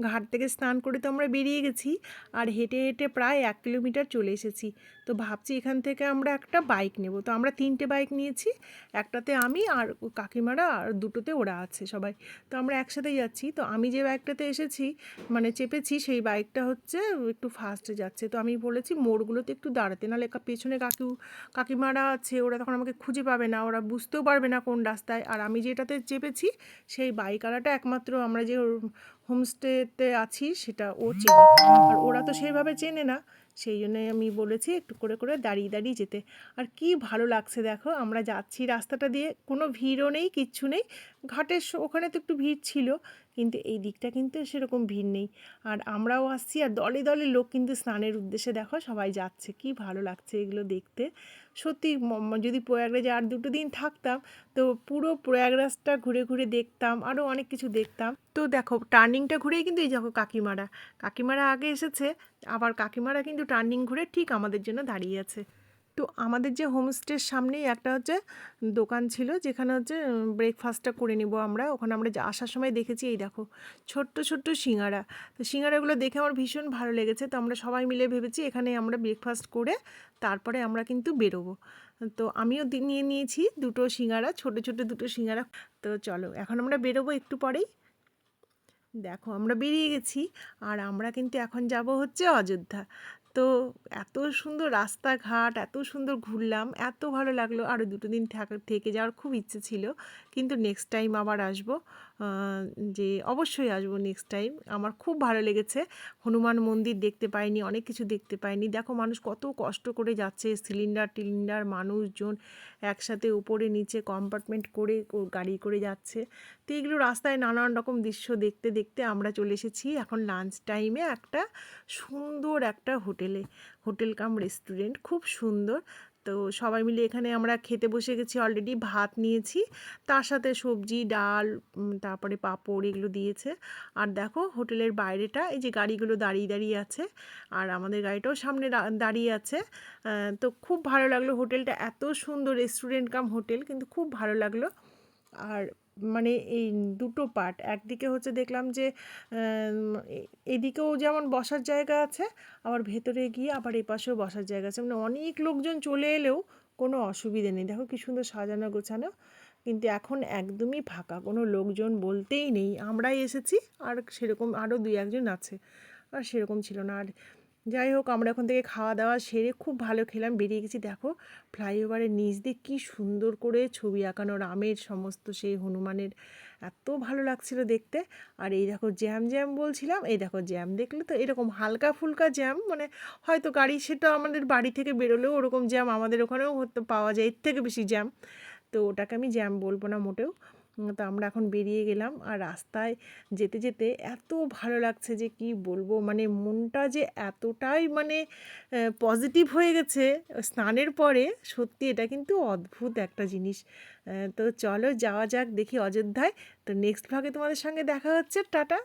ঘাট থেকে স্নান করে তো আমরা বেরিয়ে গেছি। আর হেঁটে হেঁটে প্রায় এক কিলোমিটার চলে এসেছি। তো ভাবছি এখান থেকে আমরা একটা বাইক নেব। তো আমরা তিনটে বাইক নিয়েছি, একটাতে আমি আর কাকিমারা আর দুটোতে ওরা আছে সবাই। তো আমরা একসাথেই যাচ্ছি। তো আমি যে বাইকটাতে এসেছি মানে চেপেছি, সেই বাইকটা হচ্ছে একটু ফাস্টে যাচ্ছে। তো আমি বলেছি, মোড়গুলোতে একটু দাঁড়াতে। নাহলে পেছনে কাকু কাকিমারা আছে, ওরা তখন আমাকে খুঁজে পাবে না। ওরা বুঝতেও পারবে না কোন রাস্তায়। আর আমি যেটাতে চেপেছি, সেই বাইকারাটা একমাত্র আমরা যে হোমস্টেতে আছি, সেটা ও চেনে। আর ওরা তো সেইভাবে চেনে না। সেই জন্যই আমি বলেছি একটু করে করে দাঁড়িয়ে দাঁড়িয়ে যেতে। আর কি ভালো লাগছে দেখো, আমরা যাচ্ছি রাস্তাটা দিয়ে, কোনো ভিড়ও নেই, কিচ্ছু নেই। ঘাটের ওখানে তো একটু ভিড় ছিল, কিন্তু এই দিকটা কিন্তু সেরকম ভিড় নেই। আর আমরাও আসছি আর দলে দলে লোক কিন্তু স্নানের উদ্দেশ্যে দেখো সবাই যাচ্ছে, কি ভালো লাগছে এগুলো দেখতে। সত্যি যদি প্রয়াগরাজে আর দুটো দিন থাকতাম, তো পুরো প্রয়াগরাজটা ঘুরে ঘুরে দেখতাম আরও অনেক কিছু দেখতাম। তো দেখো টার্নিংটা ঘুরেই কিন্তু এই দেখো কাকিমারা কাকিমারা আগে এসেছে, আবার কাকিমারা কিন্তু টার্নিং ঘুরে ঠিক আমাদের জন্য দাঁড়িয়ে আছে। তো আমাদের যে হোমস্টের সামনেই একটা হচ্ছে দোকান ছিল, যেখানে হচ্ছে ব্রেকফাস্টটা করে নিব আমরা। ওখানে আমরা আসার সময় দেখেছি, এই দেখো, ছোট্ট ছোট্ট সিঙ্গারা। তো সিঙ্গারাগুলো দেখে আমার ভীষণ ভালো লেগেছে। তো আমরা সবাই মিলে ভেবেছি এখানে আমরা ব্রেকফাস্ট করে তারপরে আমরা কিন্তু বেরোবো। তো আমিও নিয়ে নিয়েছি দুটো সিঙ্গারা, ছোট ছোট দুটো সিঙ্গারা। তো চলো, এখন আমরা বেরোবো একটু পরেই। দেখো আমরা বেরিয়ে গেছি, আর আমরা কিন্তু এখন যাব হচ্ছে অযোধ্যা। তো এত সুন্দর রাস্তাঘাট, এত সুন্দর ঘুরলাম, এত ভালো লাগল। আরও দুটো দিন থাকা- থেকে যাওয়ার খুব ইচ্ছে ছিল, কিন্তু নেক্সট টাইম আবার আসব। যে অবশ্যই আসব নেক্সট টাইম আমার খুব ভালো লেগেছে। হনুমান মন্দির দেখতে পাইনি, অনেক কিছু দেখতে পাইনি। দেখো মানুষ কত কষ্ট করে যাচ্ছে সিলিন্ডার টিলিন্ডার, মানুষজন একসাথে উপরে নিচে কম্পার্টমেন্ট করে গাড়ি করে যাচ্ছে। তো এগুলো রাস্তায় নানান রকম দৃশ্য দেখতে দেখতে আমরা চলে এসেছি এখন লাঞ্চ টাইমে একটা সুন্দর একটা হোটেলে হোটেল কাম রেস্টুরেন্ট খুব সুন্দর। তো সবাই মিলে এখানে আমরা খেতে বসে গেছি অলরেডি ভাত নিয়েছি, তার সাথে সবজি, ডাল তারপরে পাঁপড় এগুলো দিয়েছে। আর দেখো হোটেলের বাইরেটা, এই যে গাড়িগুলো দাঁড়িয়ে দাঁড়িয়ে আছে, আর আমাদের গাড়িটাও সামনে দাঁড়িয়ে আছে। তো খুব ভালো লাগল হোটেলটা, এত সুন্দর রেস্টুরেন্ট কাম হোটেল, কিন্তু খুব ভালো লাগল। আর মানে এই দুটো পার্ট একদিকে হচ্ছে দেখলাম যে এদিকেও যেমন বসার জায়গা আছে, আবার ভেতরে গিয়ে আবার এই পাশেও বসার জায়গা আছে। মানে অনেক লোকজন চলে এলেও কোনো অসুবিধে নেই। দেখো কি সুন্দর সাজানো গোছানো, কিন্তু এখন একদমই ফাঁকা। কোনো লোকজন বলতেই নেই, আমরাই এসেছি, আর সেরকম আরও দুই একজন আছে। আর সেরকম ছিল না। আর যাই হোক, আমরা এখন থেকে খাওয়া দাওয়া সেরে খুব ভালো খেলাম। বেরিয়ে গেছি দেখো, ফ্লাইওভারের নিচ দিয়ে কী সুন্দর করে ছবি আঁকানো, রামের সমস্ত সেই হনুমানের। এত ভালো লাগছিল দেখতে। আর এই দেখো, জ্যাম জ্যাম বলছিলাম, এই দেখো জ্যাম দেখলে তো এরকম হালকা ফুলকা জ্যাম মানে হয়তো গাড়ি সেটা আমাদের বাড়ি থেকে বেরোলেও ওরকম জ্যাম আমাদের ওখানেও হতে, পাওয়া যায়, এর থেকে বেশি জ্যাম। তো ওটাকে আমি জ্যাম বলব না মোটেও। তো আমরা এখন বেরিয়ে গেলাম আর রাস্তায় যেতে যেতে এত ভালো লাগছে যে কি বলব? মানে মনটা যে এতটাই মানে পজিটিভ হয়ে গেছে স্নানের পরে। সত্যি এটা কিন্তু অদ্ভুত একটা জিনিস। তো চলো যাওয়া যাক দেখি অযোধ্যায়। তো নেক্সট ভাগে তোমাদের সঙ্গে দেখা হচ্ছে। টাটা!